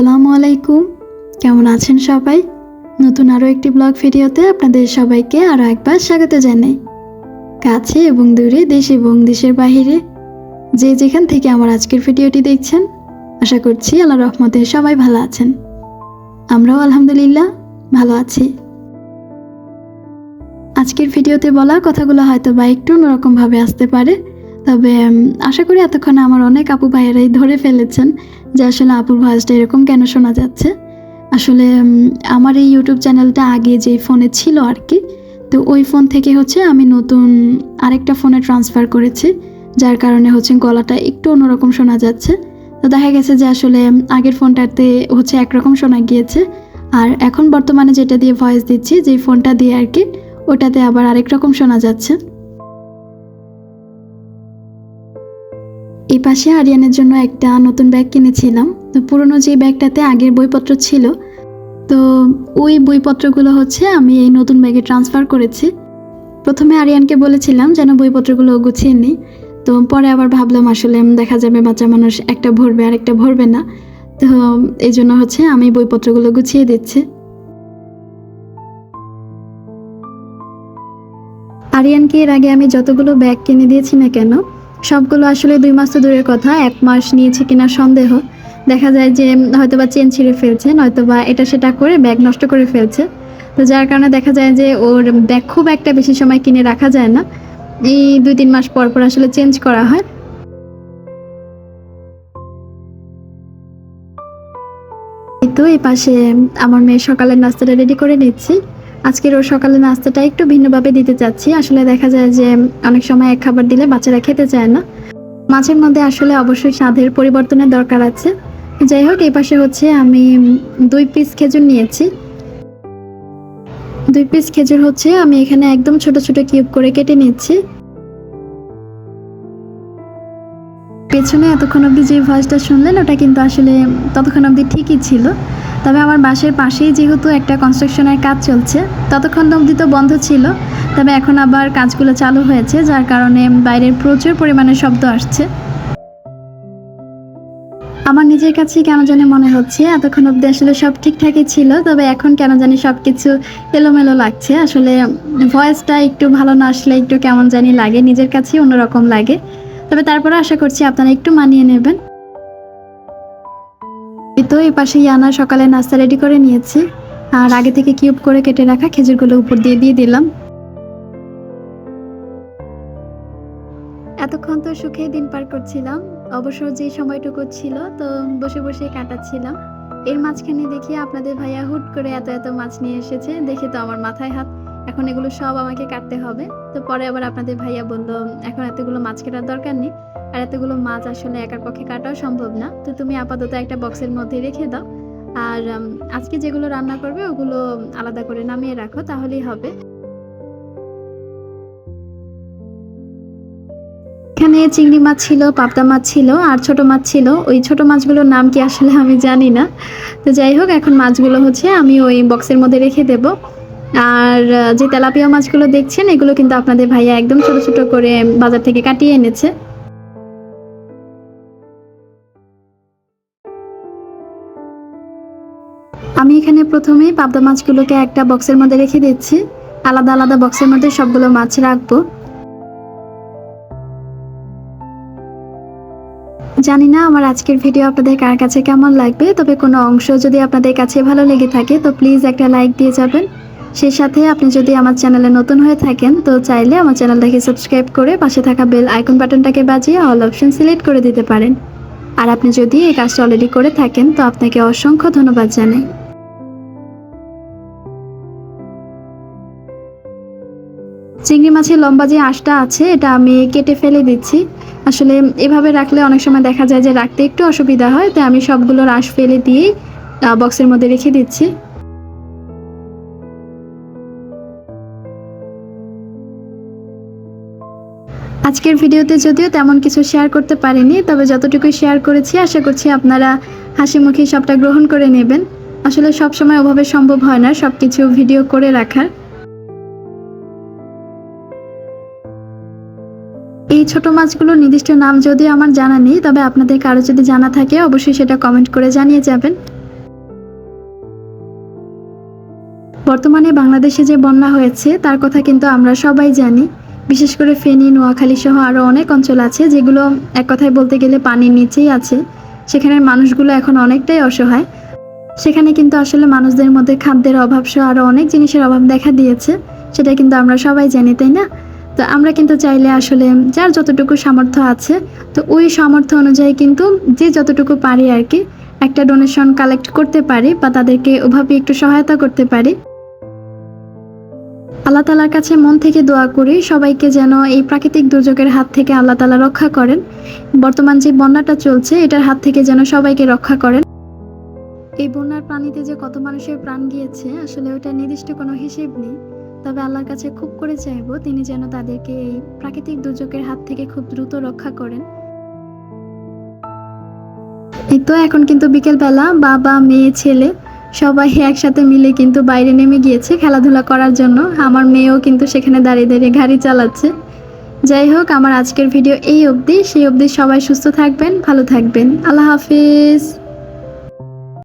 আসসালামু আলাইকুম। কেমন আছেন সবাই? নতুন আরও একটি ব্লগ ভিডিওতে আপনাদের সবাইকে আরও একবার স্বাগত জানাই। কাছে এবং দূরে, দেশ এবং দেশের বাহিরে, যে যেখান থেকে আমার আজকের ভিডিওটি দেখছেন, আশা করছি আল্লাহ রহমতে সবাই ভালো আছেন। আমরাও আলহামদুলিল্লাহ ভালো আছি। আজকের ভিডিওতে বলা কথাগুলো হয়তো বা একটু অন্যরকমভাবে আসতে পারে তবে আশা করি এতক্ষণে আমার অনেক আপু ভাইয়েরাই ধরে ফেলেছেন যে আসলে আপুর ভয়েসটা এরকম কেন শোনা যাচ্ছে। আসলে আমার এই ইউটিউব চ্যানেলটা আগে যে ফোনে ছিল আর কি, তো ওই ফোন থেকে হচ্ছে আমি নতুন আরেকটা ফোনে ট্রান্সফার করেছি, যার কারণে হচ্ছে গলাটা একটু অন্যরকম শোনা যাচ্ছে। তো দেখা গেছে যে আসলে আগের ফোনটাতে হচ্ছে একরকম শোনা গিয়েছে, আর এখন বর্তমানে যেটা দিয়ে ভয়েস দিচ্ছি, যেই ফোনটা দিয়ে আর কি, ওটাতে আবার আরেক রকম শোনা যাচ্ছে। এই পাশে আরিয়ানের জন্য একটা নতুন ব্যাগ কিনেছিলাম। তো পুরনো যে ব্যাগটাতে আগের বইপত্র ছিল, তো ওই বইপত্রগুলো হচ্ছে আমি এই নতুন ব্যাগে ট্রান্সফার করেছি। প্রথমে আরিয়ানকে বলেছিলাম যেন বইপত্রগুলো গুছিয়ে নিই। তো পরে আবার ভাবলাম, আসলে দেখা যাবে বাচ্চা মানুষ একটা ভরবে আর একটা ভরবে না। তো এই জন্য হচ্ছে আমি বইপত্রগুলো গুছিয়ে দিচ্ছি। আরিয়ানকে এর আগে আমি যতগুলো ব্যাগ কিনে দিয়েছি না কেন সবগুলো আসলে দুই মাস তো দূরের কথা, এক মাস নিয়েছে কিনা সন্দেহ। দেখা যায় যে হয়তো বা চেন ছিঁড়ে ফেলছে নয়তো বা এটা সেটা করে ব্যাগ নষ্ট করে ফেলছে। তো যার কারণে দেখা যায় যে ওর ব্যাগ খুব একটা বেশি সময় কিনে রাখা যায় না। এই দুই তিন মাস পর পর আসলে চেঞ্জ করা হয়। তো এই পাশে আমার মেয়ে সকালের নাস্তাটা রেডি করে নিচ্ছি। আজকের ওর সকালে নাস্তাটা একটু ভিন্নভাবে দিতে চাচ্ছি। আসলে দেখা যায় যে অনেক সময় এক খাবার দিলে বাচ্চারা খেতে চায় না। মাছের মধ্যে আসলে অবশ্যই স্বাদের পরিবর্তনের দরকার আছে। যাই হোক, এই পাশে হচ্ছে আমি দুই পিস খেজুর নিয়েছি। দুই পিস খেজুর হচ্ছে আমি এখানে একদম ছোট ছোট কিউব করে কেটে নিচ্ছি। পেছনে এতক্ষণ অবধি যে ভয়েসটা শুনলেন, ওটা কিন্তু আসলে ততক্ষণ অবধি ঠিকই ছিল। তবে আমার বাসের পাশেই যেহেতু একটা কনস্ট্রাকশনের কাজ চলছে, ততক্ষণ অবধি তো বন্ধ ছিল। তবে এখন আবার কাজগুলো চালু হয়েছে, যার কারণে বাইরের প্রচুর পরিমাণে শব্দ আসছে। আমার নিজের কাছে কেন জানি মনে হচ্ছে, এতক্ষণ অবধি আসলে সব ঠিকঠাকই ছিল, তবে এখন কেন জানি সব কিছু এলোমেলো লাগছে। আসলে ভয়েসটা একটু ভালো না আসলে একটু কেমন জানি লাগে, নিজের কাছেই অন্যরকম লাগে। তবে তারপরে আশা করছি আপনারা একটু মানিয়ে নেবেন। তো এই পাশে ইয়ানা সকালে নাস্তা রেডি করে নিয়েছি। আর আগে থেকে কিউব করে কেটে রাখা খেজুরগুলো উপর দিয়ে দিয়ে দিলাম। এতক্ষণ তো সুখে দিন পার করছিলাম। অবশ্য যে সময়টুকু ছিল, তো বসে বসে কাটাচ্ছিলাম। এর মাঝখানে দেখি আপনাদের ভাইয়া হুট করে এত এত মাছ নিয়ে এসেছে, দেখে তো আমার মাথায় হাত এখন এগুলো সব আমাকে কাটতে হবে। তো পরে আবার আপনাদের ভাইয়া বলল, এখন এতগুলো মাছ কাটার দরকার নেই। আর এতগুলো মাছ আসলে একার পক্ষে কাটাও সম্ভব না। তো তুমি আপাতত একটা বক্সের মধ্যে রেখে দাও। আর আজকে যেগুলো রান্না করবে ওগুলো আলাদা করে নামিয়ে রাখো, তাহলেই হবে। এখানে চিংড়ি মাছ ছিল, পাবদা মাছ ছিল, আর ছোট মাছ ছিল। ওই ছোট মাছগুলোর নাম কি আসলে আমি জানি না। তো যাই হোক, এখন মাছগুলো হচ্ছে আমি ওই বক্সের মধ্যে রেখে দেব। আর যে তেলাপিয়া মাছগুলো দেখছেন, এগুলো কিন্তু আপনাদের ভাইয়া একদম ছোট ছোট করে বাজার থেকে কাটিয়ে এনেছে। আমি এখানে প্রথমে পাবদা মাছগুলোকে একটা বক্সের মধ্যে রেখে দিচ্ছি। আলাদা আলাদা বক্সের মধ্যে সবগুলো মাছ রাখব। জানি না আমার আজকের ভিডিও আপনাদের কার কাছে কেমন লাগবে, তবে কোনো অংশ যদি আপনাদের কাছে ভালো লেগে থাকে, তো প্লিজ একটা লাইক দিয়ে যাবেন। সেই সাথে আপনি যদি আমার চ্যানেলে নতুন হয়ে থাকেন, তো চাইলে আমার চ্যানেলটাকে সাবস্ক্রাইব করে পাশে থাকা বেল আইকন বাটনটাকে বাজিয়ে অল অপশন সিলেক্ট করে দিতে পারেন। আর আপনি যদি এই কাজটা অলরেডি করে থাকেন, তো আপনাকে অসংখ্য ধন্যবাদ জানাই। চিংড়ি মাছের লম্বা যে আঁশটা আছে, এটা আমি কেটে ফেলে দিচ্ছি। আসলে এভাবে রাখলে অনেক সময় দেখা যায় যে রাখতে একটু অসুবিধা হয়, তাই আমি সবগুলোর আঁশ ফেলে দিয়েই বক্সের মধ্যে রেখে দিচ্ছি। আজকের ভিডিওতে যদিও তেমন কিছু শেয়ার করতে পারিনি, তবে যতটুকু শেয়ার করেছি, আশা করছি আপনারা হাসি মুখে সবটা গ্রহণ করে নেবেন। আসলে সব সময় ওভাবে সম্ভব হয় না সব কিছু ভিডিও করে রাখার। এই ছোট মাছগুলোর নির্দিষ্ট নাম যদি আমার জানা নেই, তবে আপনাদের কারও যদি জানা থাকে, অবশ্যই সেটা কমেন্ট করে জানিয়ে যাবেন। বর্তমানে বাংলাদেশে যে বন্যা হয়েছে, তার কথা কিন্তু আমরা সবাই জানি। বিশেষ করে ফেনী, নোয়াখালী সহ আরও অনেক অঞ্চল আছে যেগুলো এক কথায় বলতে গেলে পানির নিচেই আছে। সেখানের মানুষগুলো এখন অনেকটাই অসহায়। সেখানে কিন্তু আসলে মানুষদের মধ্যে খাদ্যের অভাব সহ আরও অনেক জিনিসের অভাব দেখা দিয়েছে। সেটা কিন্তু আমরা সবাই জানি, তাই না? তো আমরা কিন্তু চাইলে আসলে যার যতটুকু সামর্থ্য আছে, তো ওই সামর্থ্য অনুযায়ী কিন্তু যে যতটুকু পারি আর কি, একটা ডোনেশন কালেক্ট করতে পারি বা তাদেরকে ওভাবে একটু সহায়তা করতে পারি। আল্লাহ তালার কাছে মন থেকে দোয়া করি, সবাইকে যেন এই প্রাকৃতিক দুর্যোগের হাত থেকে আল্লাহ তালা রক্ষা করেন। বর্তমান যে বন্যাটা চলছে, এটার হাত থেকে যেন সবাইকে রক্ষা করেন। এই বন্যার পানিতে যে কত মানুষের প্রাণ গিয়েছে, আসলে ওটা নির্দিষ্ট কোনো হিসেব নেই। তবে আল্লাহর কাছে খুব করে চাইব, তিনি যেন তাদেরকে এই প্রাকৃতিক দুর্যোগের হাত থেকে খুব দ্রুত রক্ষা করেন। এই তো এখন কিন্তু বিকেলবেলা বাবা, মেয়ে, ছেলে সবাই একসাথে মিলে কিন্তু বাইরে নেমে গিয়েছে খেলাধুলা করার জন্য। আমার মেয়েও কিন্তু সেখানে দাঁড়িয়ে দাঁড়িয়ে গাড়ি চালাচ্ছে। যাই হোক, আমার আজকের ভিডিও এই অবধি। সেই অবধি সবাই সুস্থ থাকবেন, ভালো থাকবেন। আল্লাহ হাফিজ।